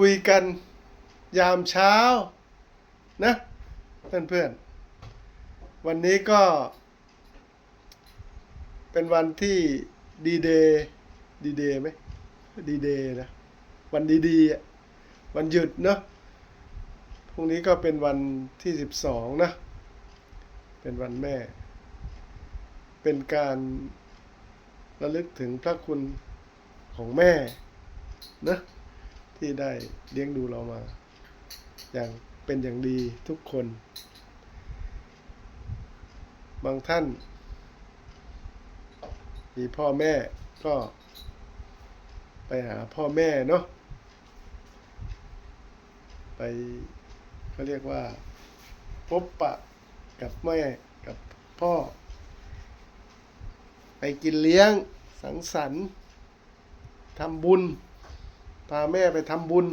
คุยกันยามเช้านะ เพื่อนๆ วันนี้ก็ เป็นวันที่ดีเดย์ดีเดย์ไหมดีเดย์นะ วันดีๆอะวันหยุดเนาะพรุ่งนี้ก็เป็นวันที่สิบสองนะ เป็นวันแม่ เป็นการระลึกถึงพระคุณของแม่นะ ที่ได้เลี้ยงดูเรามา อย่างเป็นอย่างดีทุกคน บางท่าน มีพ่อแม่ก็ไปหาพ่อแม่เนาะไปเขาเรียกว่า พบปะกับแม่กับพ่อ ไปกินเลี้ยงสังสรรค์ทำบุญ พาแม่ไปทำบุญ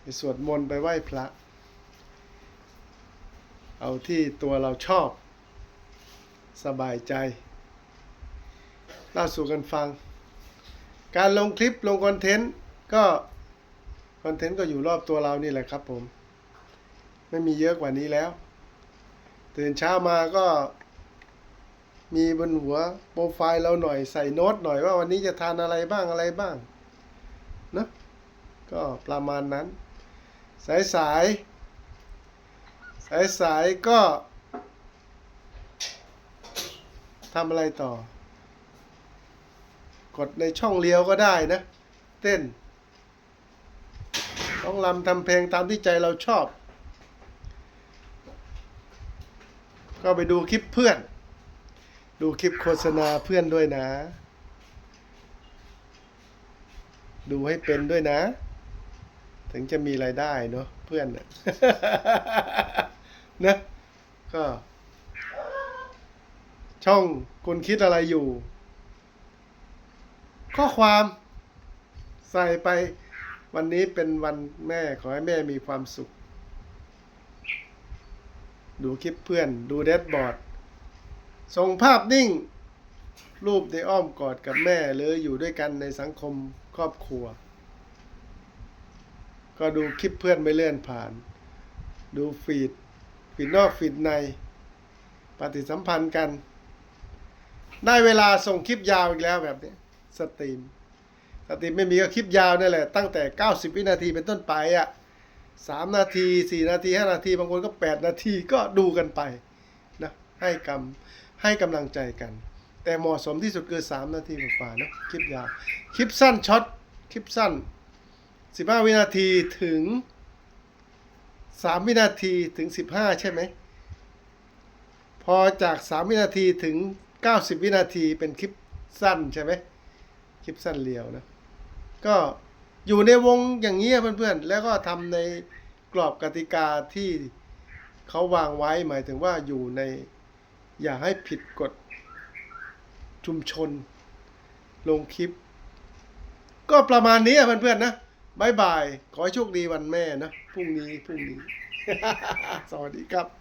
ไปสวดมนต์ไปไหว้พระ เอาที่ตัวเราชอบ สบายใจเล่าสู่กันฟัง การลงคลิปลงคอนเทนต์ก็คอนเทนต์ก็อยู่รอบตัวเรานี่แหละครับผม ไม่มีเยอะกว่านี้แล้ว ตื่นเช้ามาก็มีบนหัวโปรไฟล์เราหน่อยใส่โน้ตหน่อยว่าวันนี้จะทานอะไรบ้างอะไรบ้าง นะก็ประมาณนั้น สายสายสายสายก็ทำอะไรต่อ กดในช่องเลี้ยวก็ได้นะ เต้น ต้องรำทำเพลงตามที่ใจเราชอบ ก็ไปดูคลิปเพื่อน ดูคลิปโฆษณาเพื่อนด้วยนะ ดูให้เป็นด้วยนะ ถึงจะมีรายได้เนาะเพื่อนนะนะก็ ช่องคุณคิดอะไรอยู่ ข้อความใส่ไปวันนี้เป็นวันแม่ ขอให้แม่มีความสุข ดูคลิปเพื่อน ดูเดดบอร์ด ส่งภาพนิ่ง รูปในอ้อมกอดกับแม่หรืออยู่ด้วยกันในสังคมครอบครัว ก็ดูคลิปเพื่อนไม่เลื่อนผ่าน ดูฟีดฟีดนอกฟีดใน ปฏิสัมพันธ์กัน ได้เวลาส่งคลิปยาวอีกแล้วแบบนี้สตรีมสตรีมไม่มีก็คลิปยาวนี่แหละ ตั้งแต่ 90 วินาทีเป็นต้นไปอะสามนาทีสี่นาทีห้านาที บางคนก็8นาทีก็ดูกันไปนะให้กำให้กำลังใจกัน แต่เหมาะสมที่สุดคือ 3 นาทีกว่าๆนะคลิปยาวคลิปสั้นช็อตคลิปสั้น 15 วินาทีถึง 3 วินาทีถึง 15 ใช่ไหมพอจาก 3 วินาทีถึง 90 วินาทีเป็นคลิปสั้นใช่ไหมคลิปสั้นเรียวนะก็อยู่ในวงอย่างนี้เพื่อนๆ แล้วก็ทำในกรอบกติกาที่เขาวางไว้หมายถึงว่าอยู่ในอย่าให้ผิดกฎ ชุมชน ลงคลิป ก็ประมาณนี้อะเพื่อนๆนะบายบาย ขอให้โชคดีวันแม่นะ พรุ่งนี้ พรุ่งนี้ สวัสดีครับ